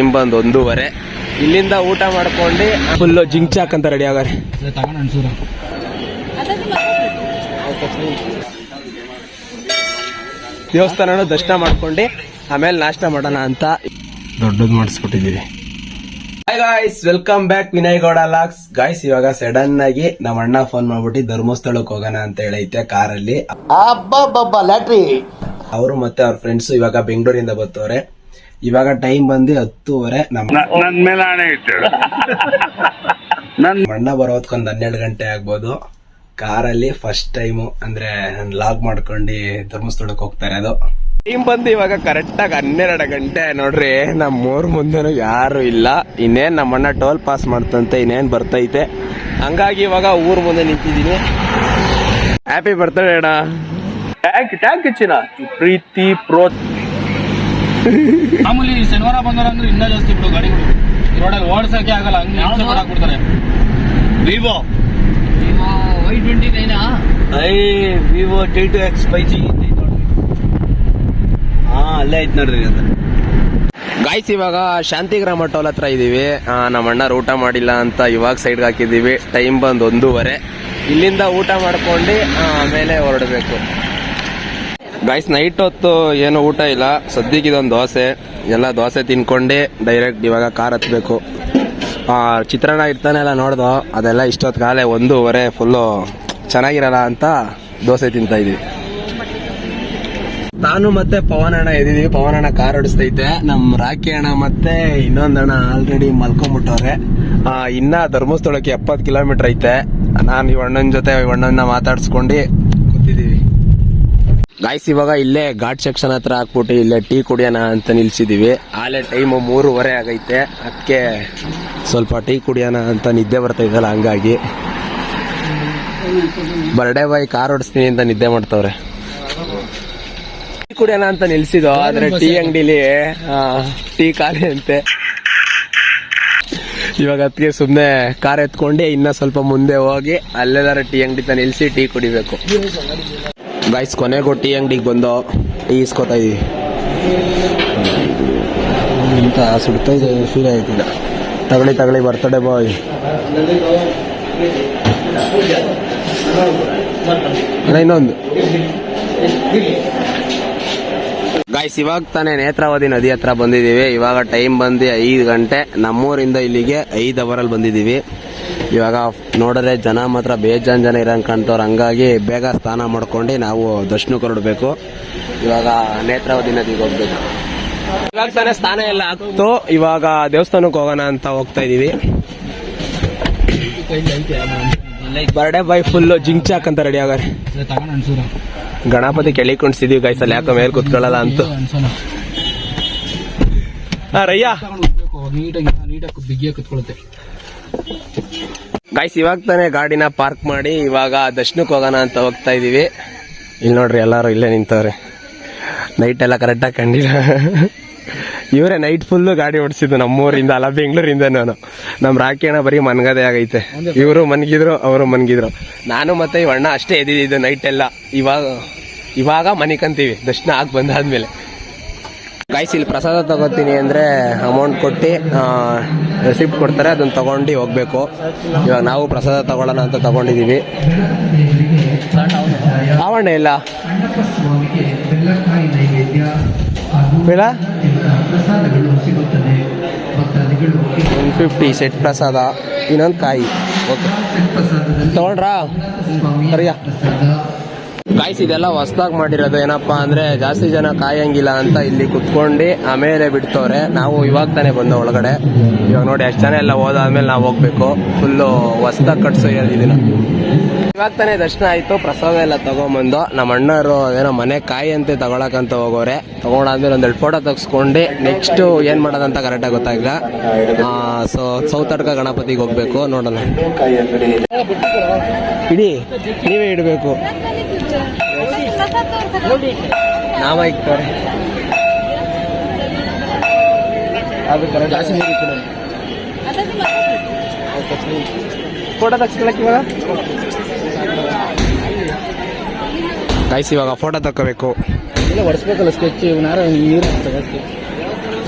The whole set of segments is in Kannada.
ಟೈಮ್ ಬಂದು ಒಂದೂವರೆ. ಇಲ್ಲಿಂದ ಊಟ ಮಾಡ್ಕೊಂಡು ಫುಲ್ಲು ಜಿಂಚಾಕ್ ಅಂತ ರೆಡಿ ಆಗಾರೆ ದೇವಸ್ಥಾನ ದೇವಸ್ಥಾನನೂ ದರ್ಶನ ಮಾಡ್ಕೊಂಡು ಆಮೇಲೆ ನಾಷ್ಟ ಮಾಡೋಣ ಅಂತ. ದೊಡ್ಡದು ಮಾಡಿಸ್ಕೊಟ್ಟಿದ್ದೀವಿ. Hi guys welcome back Vinay Gowda vlogs guys ಇವಾಗ ಸಡನ್ ಆಗಿ ನಮ್ಮ ಅಣ್ಣ ಫೋನ್ ಮಾಡ್ಬಿಟ್ಟು ಧರ್ಮಸ್ಥಳಕ್ಕೆ ಹೋಗೋಣ ಅಂತ ಹೇಳೈತೆ ಕಾರಲ್ಲಿ. ಲ್ಯಾಟ್ರಿ. ಅವರು ಮತ್ತೆ ಅವ್ರ ಫ್ರೆಂಡ್ಸ್ ಇವಾಗ ಬೆಂಗಳೂರಿಂದ ಬರ್ತವ್ರೆ ಇವಾಗ ಟೈಮ್ ಬಂದು ಹತ್ತುವರೆ ನಮ್ಮ ಮಣ್ಣ ಮೇಲೆ ಬರೋದ್ಕೊಂದು ಹನ್ನೆರಡು ಗಂಟೆ ಆಗ್ಬೋದು. ಕಾರಲ್ಲಿ ಫಸ್ಟ್ ಟೈಮ್ ಅಂದ್ರೆ ಲಾಗ್ ಮಾಡ್ಕೊಂಡು ಧರ್ಮಸ್ಥಳಕ್ಕೆ ಹೋಗ್ತಾರೆ ಅದು. ಟೈಮ್ ಬಂದು ಇವಾಗ ಕರೆಕ್ಟ್ ಆಗಿ ಹನ್ನೆರಡು ಗಂಟೆ ನೋಡ್ರಿ ನಮ್ಮ ಮೂರ್ ಮುಂದೆನೂ ಯಾರು ಇಲ್ಲ. ಇನ್ನೇನ್ ನಮ್ಮ ಅಣ್ಣ ಟೋಲ್ ಪಾಸ್ ಮಾಡ್ತಂತೆ ಇನ್ನೇನ್ ಬರ್ತೈತೆ. ಹಂಗಾಗಿ ಇವಾಗ ಊರ್ ಮುಂದೆ ನಿಂತಿದೀನಿ ಹ್ಯಾಪಿ ಬರ್ತಡೇ ಅಣ್ಣ. ಟ್ಯಾಂಕ್ ಟ್ಯಾಂಕ್ ಹೆಚ್ಚಿನ ಪ್ರೀತಿ ಪ್ರೋತ್ ಮಾಮೂಲಿ ಶನಿವಾರ ಬಂದವರ ಅಂದ್ರೆ ಇನ್ನೂ ಜಾಸ್ತಿ ಬಿಡು ಗಾಡಿಗಳು ರೋಡಲ್ಲಿ ಓಡ್ಸಕ್ಕೆ ಆಗಲ್ಲ ಹಂಗೆ ಹಿಂಸೆ ಕೊಡ್ತಾರೆ ವಿವೋ. ವೈ ಟ್ವೆಂಟಿ ನೈನಾ? I Vivo T two X five G ಹಾ ಅಲ್ಲೇ ಐತೆ ನೋಡ್ರಿ ಅದು. ಗಾಯ್ಸ್ ಇವಾಗ ಶಾಂತಿಗ್ರಾಮ ಟೋಲ್ ಹತ್ರ ಇದ್ದೀವಿ ನಮ್ಮ ಅಣ್ಣ ಊಟ ಮಾಡಿಲ್ಲ ಅಂತ ಇವಾಗ ಸೈಡ್ಗೆ ಹಾಕಿದ್ದೀವಿ ಟೈಮ್ ಬಂದು ಒಂದೂವರೆ. ಇಲ್ಲಿಂದ ಊಟ ಮಾಡ್ಕೊಂಡು ಮೇಲೆ ಆಮೇಲೆ ಹೊರಡಬೇಕು. ಗಾಯ್ಸ್ ನೈಟ್ ಹೊತ್ತು ಏನು ಊಟ ಇಲ್ಲ. ಸದ್ಯಕ್ಕೆ ಇದೊಂದು ದೋಸೆ. ಎಲ್ಲ ದೋಸೆ ತಿನ್ಕೊಂಡು. ಡೈರೆಕ್ಟ್ ಇವಾಗ ಕಾರ್ ಹತ್ಬೇಕು. ಚಿತ್ರಾನ್ನ ಇರ್ತಾನೆ ಎಲ್ಲ ನೋಡ್ದು. ಅದೆಲ್ಲ ಇಷ್ಟೊತ್ತು ಕಾಲೇ ಒಂದೂವರೆ ಫುಲ್ಲು ಚೆನ್ನಾಗಿರಲ್ಲ ಅಂತ ದೋಸೆ ತಿಂತಾ ಇದೀವಿ. ನಾನು ಮತ್ತೆ ಪವನ್ ಅಣ್ಣ ಇದ್ದೀವಿ ಪವನ್ ಅಣ್ಣ ಕಾರ್ ಓಡಿಸ್ತೈತೆ. ನಮ್ಮ ರಾಕಿ ಅಣ್ಣ ಮತ್ತೆ ಇನ್ನೊಂದು ಅಣ್ಣ ಆಲ್ರೆಡಿ ಮಲ್ಕೊಂಡ್ಬಿಟ್ಟವ್ರೆ ಇನ್ನ ಧರ್ಮಸ್ಥಳಕ್ಕೆ ಎಪ್ಪತ್ತು ಕಿಲೋಮೀಟರ್ ಐತೆ. ನಾನು ಈ ಅಣ್ಣನ ಜೊತೆ ಈ ಅಣ್ಣನ ಮಾತಾಡ್ಸ್ಕೊಂಡು ಕೂತಿದೀವಿ ಗಾಯ್ಸ್ ಇವಾಗ ಇಲ್ಲೇ ಘಾಟ್ ಸೆಕ್ಷನ್ ಹತ್ರ ಹಾಕ್ಬಿಟ್ಟು ಇಲ್ಲೇ ಟೀ ಕುಡಿಯೋಣ ಅಂತ ನಿಲ್ಸಿದೀವಿ. ಆಲೇ ಟೈಮು ಮೂರುವರೆ ಆಗೈತೆ. ಅದಕ್ಕೆ ಸ್ವಲ್ಪ ಟೀ ಕುಡಿಯೋಣ ಅಂತ ನಿದ್ದೆ ಬರ್ತೈತಲ್ಲ ಹಂಗಾಗಿ. ಬರ್ಡೇ ಬಾಯ್ ಕಾರ್ ಓಡಿಸ್ತೀನಿ ಅಂತ ನಿದ್ದೆ ಮಾಡ್ತವ್ರೆ. ಟೀ ಕುಡಿಯೋಣ ಅಂತ ನಿಲ್ಸಿದ್ದು ಆದ್ರೆ ಟೀ ಅಂಗಡಿಲಿ ಟೀ ಖಾಲಿ ಅಂತೆ. ಇವಾಗ ಅದಕ್ಕೆ ಸುಮ್ಮನೆ ಕಾರ್ ಎತ್ಕೊಂಡು, ಇನ್ನ ಸ್ವಲ್ಪ ಮುಂದೆ ಹೋಗಿ ಅಲ್ಲೆಲ್ಲಾರ ಟೀ ಅಂಗಡಿ ತ ನಿಲ್ಸಿ ಟೀ ಕುಡಿಬೇಕು. ಗಾಯ್ಸ್ ಕೊನೆಗೂ ಟೀ ಅಂಗಡಿಗೆ ಬಂದು ಟೀ ಇಸ್ಕೊತಾ ಇದೀವಿ. ಅಂತ ಸುಡ್ತಾ ಇದೆ ಫೀಲ್ ಆಯ್ತಿಲ್ಲ ತಗೊಳ್ಳಿ ತಗೊಳ್ಳಿ ಬರ್ತಡೆ ಬಾಯ್ ಇನ್ನೊಂದು. ಗಾಯ್ಸ್ ಇವಾಗ ತಾನೇ ನೇತ್ರಾವತಿ ನದಿ ಹತ್ರ ಬಂದಿದ್ದೀವಿ. ಇವಾಗ ಟೈಮ್ ಬಂದು ಐದು ಗಂಟೆ. ನಮ್ಮೂರಿಂದ ಇಲ್ಲಿಗೆ ಐದು ಅವರಲ್ಲಿ ಬಂದಿದ್ದೀವಿ. ಇವಾಗ ನೋಡಿದ್ರೆ ಜನ ಮಾತ್ರ ಬೇಜಾನ್ ಜನ ಇರಂಗ್ ಕಾಣ್ತವ್ರು. ಹಂಗಾಗಿ ಬೇಗ ಸ್ನಾನ ಮಾಡ್ಕೊಂಡು ನಾವು ದರ್ಶನಕ್ಕೆ ಹೊರಡಬೇಕು. ಇವಾಗ ನೇತ್ರಾವತಿ ನದಿಗೆ ಹೋಗ್ಬೇಕು. ಇವಾಗ ತಾನೇ ಸ್ನಾನ ಎಲ್ಲ ಆಗ್ತು. ಇವಾಗ ದೇವಸ್ಥಾನಕ್ಕೆ ಹೋಗೋಣ ಅಂತ ಹೋಗ್ತಾ ಇದೀವಿ. ಬರ್ಡೇ ಬಾಯ್ ಫುಲ್ಲು ಜಿಂಚಾಕ್ ಅಂತ ರೆಡಿ ಆಗಾರೆ ಗಣಪತಿ ಕೆಳಿ ಕುಣಿಸಿದೀವಿ ಗೈಸ್ ಅಲ್ಲಿ ಯಾಕೋ ಮೇಲೆ ಕುತ್ಕೊಳ್ಳಲ್ಲ ಅಂತ. ರಯ್ಯ ನೀಟಾಗಿ ನೀಟಾಗಿ ಬಿಗಿಯಾಗಿ ಕುತ್ಕೊಳುತ್ತೆ ಗೈಸ್ ಇವಾಗ ತಾನೇ ಗಾಡಿನ ಪಾರ್ಕ್ ಮಾಡಿ, ಇವಾಗ ದರ್ಶನಕ್ಕೆ ಹೋಗೋಣ ಅಂತ ಹೋಗ್ತಾ ಇದೀವಿ. ಇಲ್ಲಿ ನೋಡ್ರಿ ಎಲ್ಲರೂ ಇಲ್ಲೇ ನಿಂತವ್ರೆ. ನೈಟ್ ಎಲ್ಲ ಕರೆಕ್ಟಾಗಿ ಕಂಡಿಲ್ಲ. ಇವರೇ ನೈಟ್ ಫುಲ್ಲು ಗಾಡಿ ಓಡಿಸಿದ್ದು ನಮ್ಮೂರಿಂದ ಅಲ್ಲ ಬೆಂಗಳೂರಿಂದ ನಾನು ನಮ್ಮ ರಾಕಿ ಅಣ್ಣ ಬರೀ ಮನ್ಗದೇ ಆಗೈತೆ. ಇವರು ಮನ್ಗಿದ್ರು, ಅವರು ಮನ್ಗಿದ್ರು. ನಾನು ಮತ್ತೆ ಇವಣ್ಣ ಅಷ್ಟೇ ಎದ್ದಿದ್ದು ನೈಟ್ ಎಲ್ಲ. ಇವಾಗ ಇವಾಗ ಮನಿಕಂತೀವಿ. ದರ್ಶನ ಆಗಿ ಬಂದಾದ್ಮೇಲೆ. ಗಾಯ್ಸ್ ಇಲ್ಲಿ ಪ್ರಸಾದ ತಗೋತೀನಿ ಅಂದರೆ ಅಮೌಂಟ್ ಕೊಟ್ಟು ರೆಸಿಪ್ಟ್ ಕೊಡ್ತಾರೆ, ಅದನ್ನ ತಗೊಂಡು ಹೋಗ್ಬೇಕು. ಇವಾಗ ನಾವು ಪ್ರಸಾದ ತಗೊಳ್ಳೋಣ ಅಂತ ತಗೊಂಡಿದ್ದೀವಿ ಆವಣ್ಣ ಇಲ್ಲ. ಒನ್ ಫಿಫ್ಟಿ ಸೆಟ್ ಪ್ರಸಾದ. ಇನ್ನೊಂದು ಕಾಯಿ. ಓಕೆ ತಗೊಂಡ್ರಾ ಸರಿಯಾ? ಗಾಯ್ಸ್ ಇದೆಲ್ಲ ಹೊಸ್ದಾಗಿ ಮಾಡಿರೋದು ಏನಪ್ಪಾ ಅಂದ್ರೆ ಜಾಸ್ತಿ ಜನ ಕಾಯಂಗಿಲ್ಲ ಅಂತ ಇಲ್ಲಿ ಕುತ್ಕೊಂಡು ಆಮೇಲೆ ಬಿಡ್ತವ್ರೆ. ನಾವು ಇವಾಗ ತಾನೇ ಬಂದ ಒಳಗಡೆ. ಇವಾಗ ನೋಡಿ ಎಷ್ಟು ಜನ ಎಲ್ಲ ಹೋದಾದ್ಮೇಲೆ ನಾವು ಹೋಗ್ಬೇಕು. ಫುಲ್ಲು ಹೊಸ್ದಾಗಿ ಕಟ್ಸೋ ಇದನ್ನ ಇವಾಗ ತಾನೇ ದರ್ಶನ ಆಯ್ತು ಪ್ರಸಾದ ಎಲ್ಲ ತಗೊಂಬಂದು. ನಮ್ಮ ಅಣ್ಣರು ಏನೋ ಮನೆ ಕಾಯಿ ಅಂತೆ ತಗೊಳಕಂತ ಹೋಗೋರೆ. ತಗೊಂಡಾದ್ಮೇಲೆ ಒಂದೆರಡು ಫೋಟೋ ತೆಗೆಸ್ಕೊಂಡು ನೆಕ್ಸ್ಟ್ ಏನ್ ಮಾಡೋದಂತ ಕರೆಕ್ಟಾಗಿ ಗೊತ್ತಾಗಿಲ್ಲ ಸೊ ಸೌತಡ್ಕ ಗಣಪತಿಗೆ ಹೋಗ್ಬೇಕು ನೋಡೋಣ. ಇಡಿ ನೀವೇ ಇಡಬೇಕು. ನಾವ ಇಕ್ತಾರೆ ಅದು ಕರೆಕ್ಟ್ ಜಾಸ್ತಿ ನೀರು ಫೋಟೋ ತೆಗ್ಸ್ಕೊಳಕ್ ಇವಾಗ? ಗಾಯ್ಸ್ ಇವಾಗ ಫೋಟೋ ತಕ್ಕೋಬೇಕು. ಇಲ್ಲ ಒಡಿಸ್ಬೇಕಲ್ಲ ಸ್ಕೆಚ್ ಇವನಾರ ನೀರು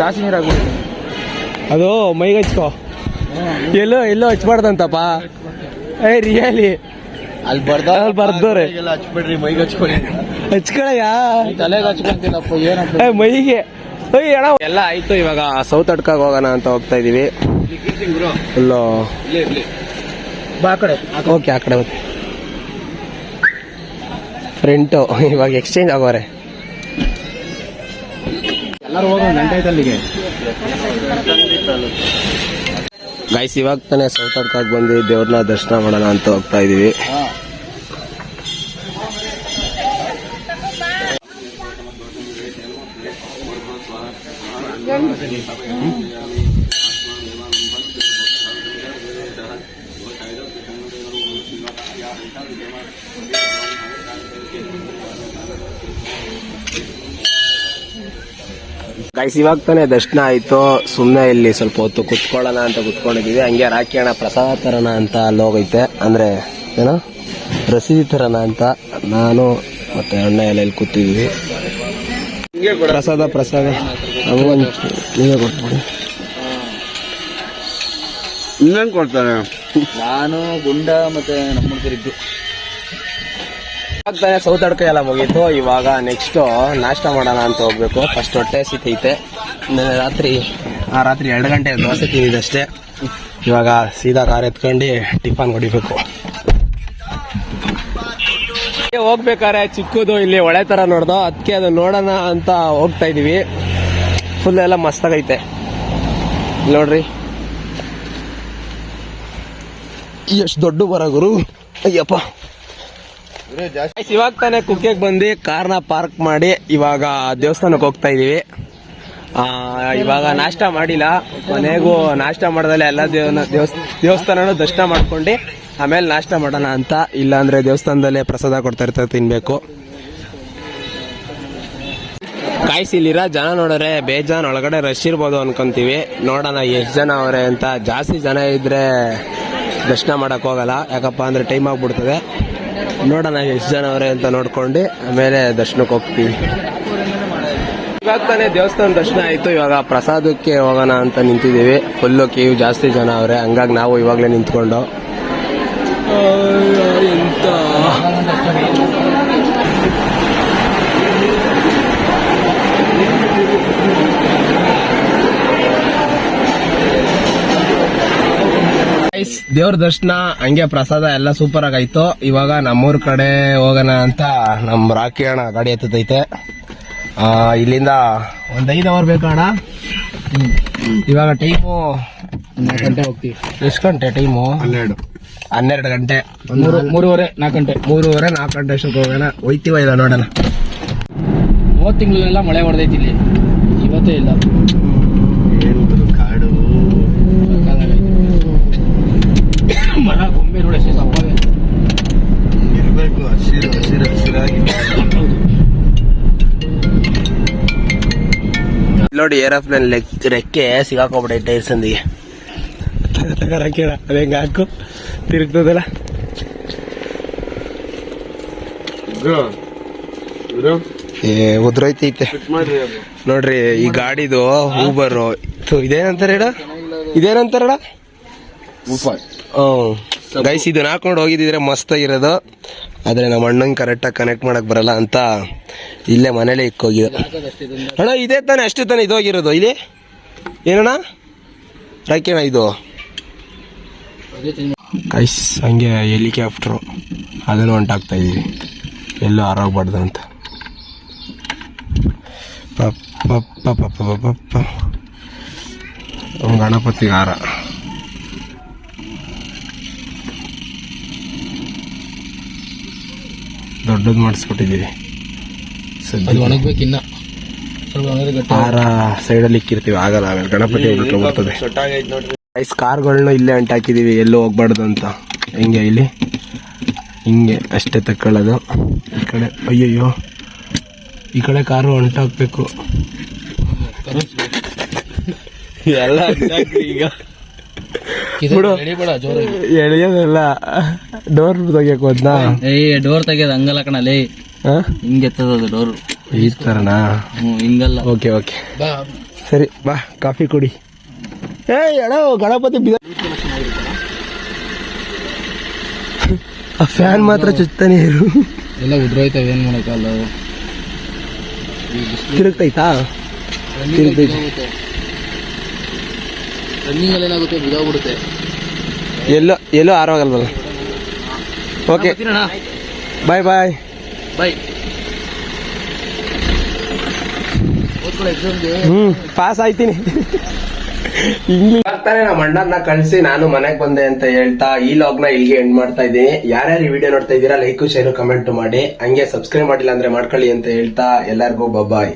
ಜಾಸ್ತಿ ನೀರು ಆಗ್ಬಿಡುತ್ತೆ ಅದು ಮೈಗೆ ಹಚ್ಕೋ. ಎಲ್ಲೋ ಎಲ್ಲೋ ಹಚ್ಬಾರ್ದಂತಪ್ಪ. ಏ ರಿಯಲಿ ಅಲ್ಲಿ ಬರ್ದ ಅಲ್ಲಿ ಬರ್ದವ್ರೆ. ಹಚ್ಬಿಡ್ರಿ ಮೈಗೆ ಹಚ್ಕೊಳ್ಳಿ. ಹಚ್ಕೊಳಯ್ಯ? ತಲೆಗೆ ಹಚ್ಕೊಂತೀನಪ್ಪ ಏನಪ್ಪ ಏ, ಮೈಗೆ. ಏಯ್ ಅಣ್ಣ ಎಲ್ಲ ಆಯ್ತು ಇವಾಗ ಸೌತ್ ಅಡ್ಕಾಗ ಹೋಗೋಣ ಅಂತ ಹೋಗ್ತಾ ಇದೀವಿ. ಅಲ್ಲೋ ಬಾ ಕಡೆ. ಓಕೆ ಆ ಕಡೆ ಹೋಗಿ ಫ್ರೆಂಟು ಇವಾಗ ಎಕ್ಸ್ಚೇಂಜ್ ಆಗೋರೆ. ಗೈಸ್ ಇವಾಗ ತಾನೇ ಸೌತ್ ಅಡ್ಕಾಗ್ ಬಂದು ದೇವ್ರನ್ನ ದರ್ಶನ ಮಾಡೋಣ ಅಂತ ಹೋಗ್ತಾ ಇದೀವಿ. ಗೈಸ್ ಇವಾಗ ತಾನೇ ದರ್ಶನ ಆಯ್ತು ಸುಮ್ಮನೆ ಇಲ್ಲಿ ಸ್ವಲ್ಪ ಹೊತ್ತು ಕುತ್ಕೊಳ್ಳೋಣ ಅಂತ ಕುತ್ಕೊಂಡಿದ್ದೀವಿ ಹಂಗೆ ರಾಕಿ ಅಣ್ಣ ಪ್ರಸಾದ ತರೋಣ ಅಂತ ಅಲ್ಲಿ ಹೋಗೈತೆ ಅಂದ್ರೆ ಏನೋ ರಸೀದಿ ತರೋಣ ಅಂತ ನಾನು ಮತ್ತೆ ಅಣ್ಣ ಎಲ್ಲ ಇಲ್ಲಿ ಕೂತಿದ್ವಿ. ಪ್ರಸಾದ ಪ್ರಸಾದ. ನೀವೇ ಕೊಟ್ಬಿಡಿ. ಇನ್ನೇನು ಕೊಡ್ತಾರೆ? ನಾನು ಗುಂಡ ಮತ್ತೆ ನಮ್ಮ ಹುಡುಗರಿದ್ದು ಇವಾಗ ಸೌತಡ್ಕ ಎಲ್ಲ ಮುಗೀತು. ಇವಾಗ ನೆಕ್ಸ್ಟ್ ನಾಷ್ಟ ಮಾಡೋಣ ಅಂತ ಹೋಗ್ಬೇಕು. ಫಸ್ಟ್ ಹೊಟ್ಟೆ ಸಿತೈತೆ. ರಾತ್ರಿ, ಆ ರಾತ್ರಿ ಎರಡು ಗಂಟೆ ದೋಸೆ ತಿಂದಿದ್ದಷ್ಟೇ ಇವಾಗ ಸೀದಾ ಕಾರ್ ಎತ್ಕೊಂಡು ಟಿಫನ್ ಹೊಡಿಬೇಕು. ಹೋಗ್ಬೇಕಾರೆ ಚಿಕ್ಕದು, ಇಲ್ಲಿ ಒಳೆ ತರ ನೋಡ್ದು. ಅದಕ್ಕೆ ಅದು ನೋಡೋಣ ಅಂತ ಹೋಗ್ತಾ ಇದೀವಿ. ಫುಲ್ ಎಲ್ಲ ಮಸ್ತಾಗೈತೆ. ನೋಡಿ ನೋಡ್ರಿ. ಎಷ್ಟು ದೊಡ್ಡ ಬರ ಗುರು. ಅಯ್ಯಪ್ಪ. ಇವಾಗ ತಾನೇ ಕುಕ್ಕೆಗೆ ಬಂದು ಕಾರ್ನ ಪಾರ್ಕ್ ಮಾಡಿ ಇವಾಗ ದೇವಸ್ಥಾನಕ್ಕೆ ಹೋಗ್ತಾ ಇದೀವಿ. ಇವಾಗ ನಾಷ್ಟ ಮಾಡಿಲ್ಲ. ಮನೆಗೂ ನಾಷ್ಟ ಮಾಡ್ದಲೆ ಎಲ್ಲ ದೇವಸ್ಥಾನನೂ ದರ್ಶನ ಮಾಡ್ಕೊಂಡು ಆಮೇಲೆ ನಾಷ್ಟ ಮಾಡೋಣ ಅಂತ. ಇಲ್ಲಾಂದ್ರೆ ದೇವಸ್ಥಾನದಲ್ಲೇ ಪ್ರಸಾದ ಕೊಡ್ತಾ ಇರ್ತಾರೆ, ತಿನ್ಬೇಕು. ಕಾಯಿಸಿಲಿರ ಜನ ನೋಡಿದ್ರೆ ಬೇಜಾನ್ ಒಳಗಡೆ ರಶ್ ಇರ್ಬೋದು ಅನ್ಕೊಂತೀವಿ. ನೋಡೋಣ ಎಷ್ಟು ಜನ ಅವರೇ ಅಂತ. ಜಾಸ್ತಿ ಜನ ಇದ್ರೆ ದರ್ಶನ ಮಾಡೋಕ್ಕೋಗಲ್ಲ ಯಾಕಪ್ಪ ಅಂದ್ರೆ ಟೈಮ್ ಆಗ್ಬಿಡ್ತದೆ. ನೋಡೋಣ ಎಷ್ಟು ಜನ ಅವರೇ ಅಂತ ನೋಡ್ಕೊಂಡು ಆಮೇಲೆ ದರ್ಶನಕ್ಕೆ ಹೋಗ್ತೀವಿ. ಇವಾಗ ತಾನೇ ದೇವಸ್ಥಾನ ದರ್ಶನ ಆಯಿತು, ಇವಾಗ ಪ್ರಸಾದಕ್ಕೆ ಹೋಗೋಣ ಅಂತ ನಿಂತಿದ್ದೀವಿ. ಫುಲ್ಲು ಕ್ಯೂ ಜಾಸ್ತಿ ಜನ ಅವರೇ, ಹಂಗಾಗಿ ನಾವು ಇವಾಗಲೇ ನಿಂತ್ಕೊಂಡು. ದೇವ್ರ ದರ್ಶನ ಹಂಗೆ ಪ್ರಸಾದ ಎಲ್ಲ ಸೂಪರ್ ಆಗೈತು ಇವಾಗ ನಮ್ಮೂರ್ ಕಡೆ ಹೋಗೋಣ ಅಂತ ನಮ್ ರಾಕಿ ಅಣ್ಣ ಗಾಡಿ ಎತ್ತೈತೆ ಇಲ್ಲಿಂದ ಒಂದ್ ಐದು ಅವರ್ ಬೇಕಣ್ಣ ಇವಾಗ ಟೈಮು ನಾಲ್ಕು ಗಂಟೆ ಹೋಗ್ತೀವಿ. ಎಷ್ಟು ಗಂಟೆ ಟೈಮು ಹನ್ನೆರಡು. ಹನ್ನೆರಡು ಗಂಟೆ. ಮೂರು ಮೂರುವರೆ ನಾಲ್ಕು ಗಂಟೆ. ಮೂರುವರೆ ನಾಲ್ಕು ಗಂಟೆ ಅಷ್ಟಕ್ಕೆ ಹೋಗೋಣ. ಹೋಯ್ತೀವ ಇಲ್ಲ ನೋಡೋಣ. ಮೂವತ್ತು ತಿಂಗಳೆಲ್ಲ ಮಳೆ ಹೊಡೆದೈತಿ ಇಲ್ಲಿ. ಇವತ್ತೇ ಇಲ್ಲ. ಹಸಿರಾಗಿ ನೋಡಿ ಏರೋಪ್ಲೇನ್ ರೆಕ್ಕೆ ಸಿಗಾಕೊಂಬಿಟ್ಟೆ ಟೈರ್ಸ್ ಅಂದಿಗೆ. ಅಣ್ಣ ಅದೇ ಹೆಂಗೆ ಹಾಕು? ತಿರುಗ್ತದಲ್ಲ? ಏ ಅದು. ನೋಡ್ರಿ ಈ ಗಾಡಿದು ಊಬರ್ ಇದೇನಂತಾರ ಹೇಳ? ಇದೇನಂತಾರ ಹ್ಞೂ ಗೈಸ್ ಇದನ್ನ ಹಾಕೊಂಡು ಹೋಗಿದ್ದಿದ್ರೆ ಮಸ್ತ್ ಆಗಿರೋದು. ಆದ್ರೆ ನಮ್ಮ ಅಣ್ಣಂಗೆ ಕರೆಕ್ಟಾಗಿ ಕನೆಕ್ಟ್ ಮಾಡಕ್ ಬರಲ್ಲ ಅಂತ ಇಲ್ಲೇ ಮನೇಲೆ ಇಕ್ಕೋಗಿದೆ. ಅಣ್ಣ, ಇದೇ ತಾನೇ, ಅಷ್ಟೇ ತಾನೇ ಇದೋಗಿರೋದು ಇಲ್ಲಿ? ಏನಣ್ಣ? ರಾಕೇಣ ಇದು? ಐಸ್ ಹಂಗೆ ಹೆಲಿಕಾಪ್ಟ್ರು ಅದನ್ನು ಹೊಂಟಾಗ್ತಾ ಇದ್ದೀವಿ. ಎಲ್ಲೂ ಆರೋಗ್ಬಾರ್ದು ಅಂತ. ಪಪ್ಪ ಪಪ್ಪ ಪಪ್ಪ ಪಪ್ಪ ಅವ್ನ್ ಗಣಪತಿಗೆ ಹಾರ ದೊಡ್ಡದು ಮಾಡಿಸ್ಬಿಟ್ಟಿದ್ದೀವಿ ಅದು ಸದ್ಯ ಒಣಗ್ಬೇಕು ಇನ್ನ. ಗಟ್ಟಿ ಸೈಡಲ್ಲಿ ಇಕ್ಕಿರ್ತೀವಿ ಆಗಲ್ಲ ಆಮೇಲೆ ಗಣಪತಿ ಹೋಗ್ಬಿಟ್ಟು ಬರ್ತದೆ ಐಸ್ ಕಾರ್ಗಳನ್ನ ಇಲ್ಲೇ ಅಂಟಾಕಿದ್ದೀವಿ ಎಲ್ಲೂ ಹೋಗ್ಬಾರ್ದು ಅಂತ. ಹೆಂಗೆ ಇಲ್ಲಿ? ಹಿಂಗೆ ಅಷ್ಟೇ ತಕ್ಕೊಳ್ಳೋದು ಈ ಕಡೆ ಅಯ್ಯಯ್ಯೋ. ಈ ಕಡೆ ಕಾರು ಹೊಂಟಾಕ್ಬೇಕು ಎಲ್ಲ ಈಗ. ಬಿಡು. ಎಳೆಯೋದಲ್ಲ. ಡೋರ್ ತೆಗಿಯಕ್ ಹೋದ್ನಾ? ಏಯ್ ಡೋರ್ ತೆಗಿಯೋದು ಹಂಗಲ್ಲ ಕಣ ಲೇ. ಹಿಂಗೆ ಎತ್ತದ ಡೋರ್ ಈ ಥರನಾ ಹ್ಞೂ ಹಿಂಗಲ್ಲ. Okay okay. ಬಾ. ಸರಿ ಬಾ ಕಾಫಿ ಕುಡಿ. ಏ ಎಡ ಗಣಪತಿ ಬಿದ ಆ ಫ್ಯಾನ್ ಮಾತ್ರ ಚುಚ್ತಾನೆ ಇರು. ಎಲ್ಲ ಉದ್ರೋಯ್ತವೆ ಏನ್ ಮಾಡಕ್ಕಲ್ಲ ತಿರುಗ್ತೈತಾ? ತಿರುಗ್ತೈತೆ. ರನ್ನಿಂಗ್ ಅಲ್ಲಿ ಏನಾಗುತ್ತೆ ಬಿದೋಗ್ಬಿಡುತ್ತೆ. ಎಲ್ಲೋ ಎಲ್ಲೋ ಆರೋಗಲ್ವಲ್ಲ ಓಕೆ ಬಾಯ್ ಬಾಯ್ ಬಾಯ್ ಹ್ಮ್ ಪಾಸ್ ಆಯ್ತೀನಿ. ಬರ್ತಾನೆ ನಮ್ಮ ಅಣ್ಣನ ಕಳ್ಸಿ ನಾನು ಮನೆಗೆ ಬಂದೆ ಅಂತ ಹೇಳ್ತಾ ಈ ಲಾಗ್ನ ಇಲ್ಲಿಗೆ ಎಂಡ್ ಮಾಡ್ತಾ ಇದ್ದೀನಿ. ಯಾರ್ಯಾರು ಈ ವಿಡಿಯೋ ನೋಡ್ತಾ ಇದ್ದೀರಾ ಲೈಕ್ ಶೇರ್ ಕಮೆಂಟ್ ಮಾಡಿ. ಹಂಗೆ ಸಬ್ಸ್ಕ್ರೈಬ್ ಮಾಡಿಲ್ಲ ಅಂದ್ರೆ ಮಾಡ್ಕೊಳ್ಳಿ ಅಂತ ಹೇಳ್ತಾ ಎಲ್ಲರಿಗೂ ಬಬಾಯ್